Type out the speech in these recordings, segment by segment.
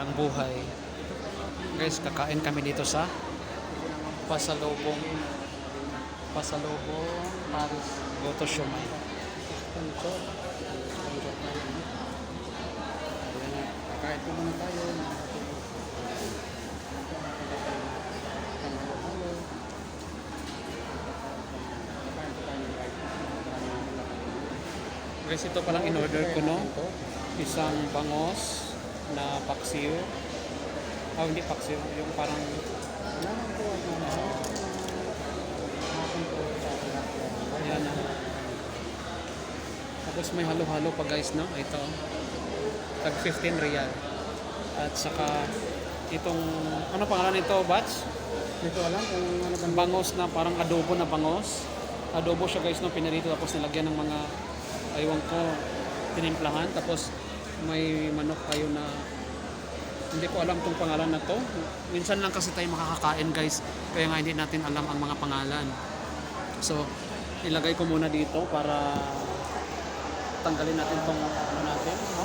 magandang buhay. Guys, kakain kami dito sa Pasalubong Pasalubong Paris Goto Shumai. Ito. Ayan, Kakain po muna tayo. Guys, ito palang in-order ko, no? Isang bangos na paksiw. Ah, hindi paksiw. Yung parang... Ayan na. Tapos may halo-halo pa guys, no? Ito. Tag 15 real. At saka itong... Ano pangalan nito, Bats? Hindi ko alam kung ano Ang bangos na parang adobo na bangos. Adobo siya guys, no? Pinarito tapos nilagyan ng mga... Aywan ko, tinimplahan. Tapos may manok tayo na hindi ko alam tong pangalan na to. Minsan lang kasi tayo makakakain guys. Kaya nga hindi natin alam ang mga pangalan. So, ilagay ko muna dito para tanggalin natin tong ano natin. No?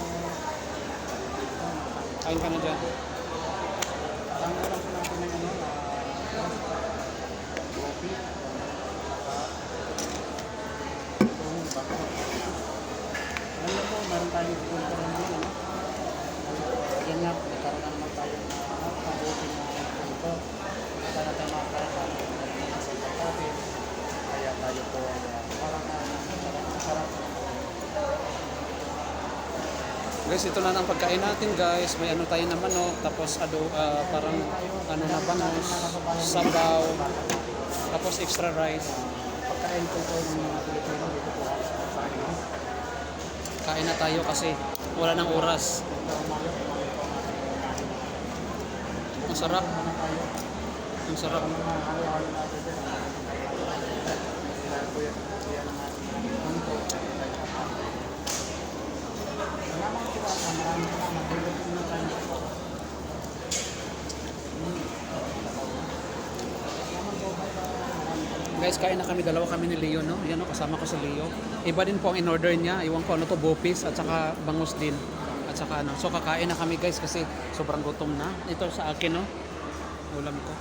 Kain ka na dyan. Tama lang natin ng ano. Ano po, meron tayong sponsor ng ano. Yan nga, nagkaroon na naman tayo ng ano, mabuti na sponsor. Para tayo makakaroon ng sa pagkain. Kaya tayo po ay ah, parang uh, sarap Guys, ito na ang pagkain natin guys. May ano tayo na manok, tapos ado, ah, parang ano na bangus, sabaw, tapos extra rice. pagkain po ito ng mga Pilipino dito po sa. Kain na tayo kasi wala nang oras. Ang sarap. Ang sarap. Guys, kain na kami. Dalawa kami ni Leo, no? Yan, no? Kasama ko si Leo. Iba din po ang in-order niya. Iwan ko ano to, bopis at saka bangus din. At saka ano. So, kakain na kami, guys, kasi sobrang gutom na. Ito sa akin, no? Ulam ko.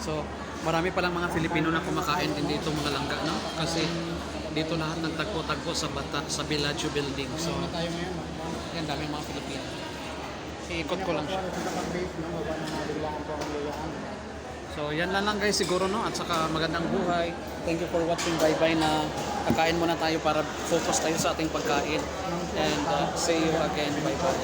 So, marami palang mga Filipino na kumakain din dito mga langga, no? Kasi dito lahat ng tagpo-tagpo sa bata, sa Bellagio building. So, yan, dami mga Filipino. Iikot ko lang siya. So, yan lang lang guys siguro, no? At saka magandang buhay. Thank you for watching. Bye-bye na kakain muna tayo para focus tayo sa ating pagkain. And uh, see you again. Bye-bye.